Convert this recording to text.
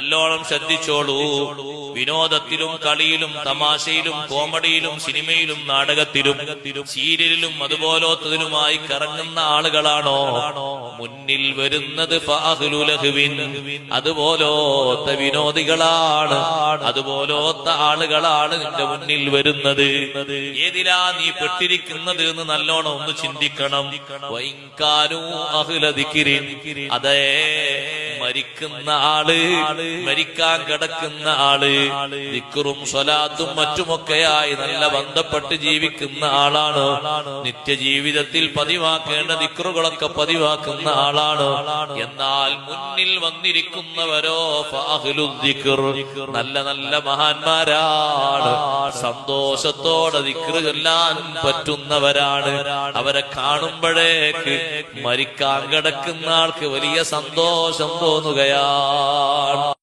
നല്ലോണം ശ്രദ്ധിച്ചോളൂ. വിനോദത്തിലും കളിയിലും തമാശയിലും കോമഡിയിലും സിനിമയിലും നാടകത്തിലും സീരിയലിലും അതുപോലത്തതിലുമായി കറങ്ങുന്ന ആളുകളാണോ? മുന്നിൽ വരുന്നത്. അതുപോലോത്ത വിനോദികളാണ്. അതുപോലോത്ത ആളുകളാണ് നിന്റെ മുന്നിൽ വരുന്നത്. ഏതിലാ നീ പെട്ടിരിക്കുന്നത് എന്ന് നല്ലോണം ഒന്ന് ചിന്തിക്കണം. വൈകാനു അഹുലതിക്കിരി അതേ മരിക്കുന്ന ആൾ മരിക്കാൻ കിടക്കുന്ന ആൾ ദിക്കറും സ്വലാത്തും മറ്റുമൊക്കെയായി നല്ല ബന്ധപ്പെട്ട് ജീവിക്കുന്ന ആളാണ്? നിത്യജീവിതത്തിൽ പതിവാക്കേണ്ട ദിക്കറുകളൊക്കെ പതിവാക്കുന്ന ആളാണ്? എന്നാൽ മുന്നിൽ വന്നിരിക്കുന്നവരോ നല്ല നല്ല മഹാന്മാരാണ്. സന്തോഷത്തോടെ ദിക്റ് ചൊല്ലാൻ പറ്റുന്നവരാണ്. അവരെ കാണുമ്പോഴേക്ക് മരിക്കാൻ കിടക്കുന്ന ആൾക്ക് വലിയ സന്തോഷം തോന്നുകയാണ്.